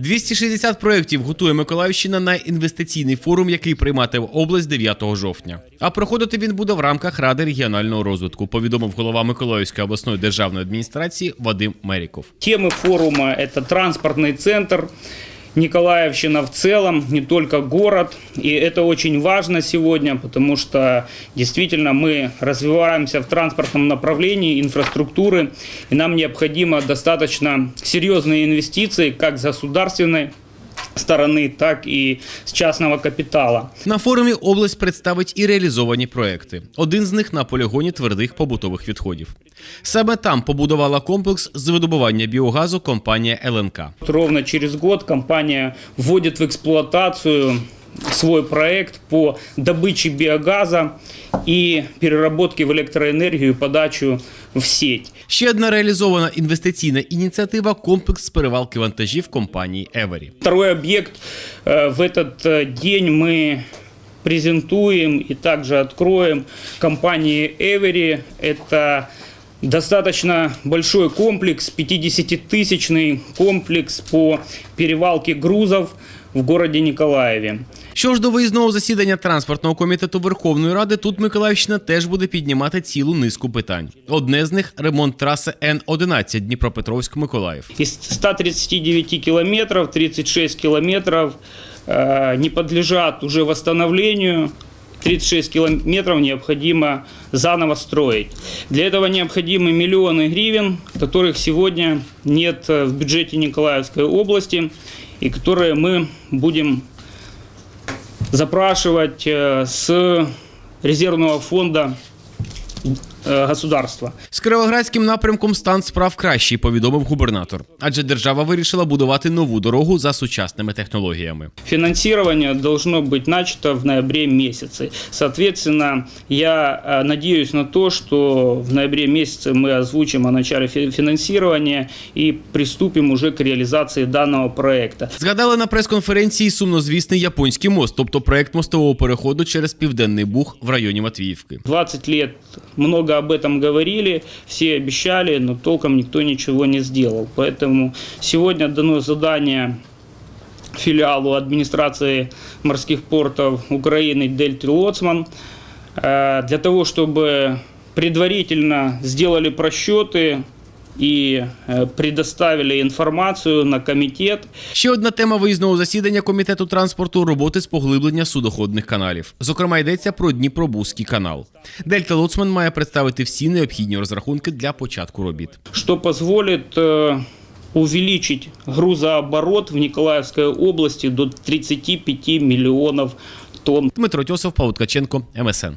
260 проєктів готує Миколаївщина на інвестиційний форум, який прийматиме область 9 жовтня. А проходити він буде в рамках Ради регіонального розвитку, повідомив голова Миколаївської обласної державної адміністрації Вадим Меріков. Темы форума – это транспортный центр, Николаевщина в целом, не только город. И это очень важно сегодня, потому что действительно мы развиваемся в транспортном направлении инфраструктуры, и нам необходимо достаточно серьезные инвестиции как с государственной стороны, так і з частного капітала На форумі область представить і реалізовані проекти. Один з них на полігоні твердих побутових відходів. Саме там побудувала комплекс з видобування біогазу компанія ЛНК. Ровно через год компанія вводить в эксплуатацию свой проект по добыче биогаза и переработке в электроэнергию и подачу в сеть. Ще одна реалізована інвестиційна ініціатива комплекс з перевалки вантажів компанії Евері. Второй объект э, в этот э, день мы презентуем и также откроем компании Every. Это достаточно большой комплекс, 50-тысячный комплекс по перевалке грузов в городе Николаеве. Що ж до виїзного засідання транспортного комітету Верховної Ради, тут Миколаївщина теж буде піднімати цілу низку питань. Одне з них ремонт траси Н-11 Дніпропетровськ-Миколаїв. Из 139 километров 36 километров э, не подлежат уже восстановлению. 36 километров необходимо заново строить. Для этого необходимы миллионы гривен, которых сегодня нет в бюджете Николаевской области и которые мы будем запрашивать э, с резервного фонда государства. З Кировоградським напрямком стан справ кращий, повідомив губернатор, адже держава вирішила будувати нову дорогу за сучасними технологіями. Финансирование должно быть начато в ноябре месяце. Соответственно, я э, надеюсь на то, что в ноябре месяце мы озвучим о начале фи- финансирования и приступим уже к реализации данного проекта. Згадали на прес-конференції сумнозвісний японський мост, тобто проект мостового переходу через південний Буг в районі Матвіївки. 20 лет Много об этом говорили, все обещали, но толком никто ничего не сделал. Поэтому сегодня дано задание филиалу администрации морских портов Украины Дельты Лоцман э, для того, чтобы предварительно сделали просчеты и э, предоставили информацию на комитет Ще одна тема виїзного засідання комітету транспорту роботи з поглиблення судоходних каналів. Зокрема, йдеться про Дніпробузький канал. Дельта Лоцман має представити всі необхідні розрахунки для початку робіт. что позволит э, увеличить грузооборот в Николаевской области до 35 миллионов тонн. Дмитро Тьосов, Павло Ткаченко, МСН.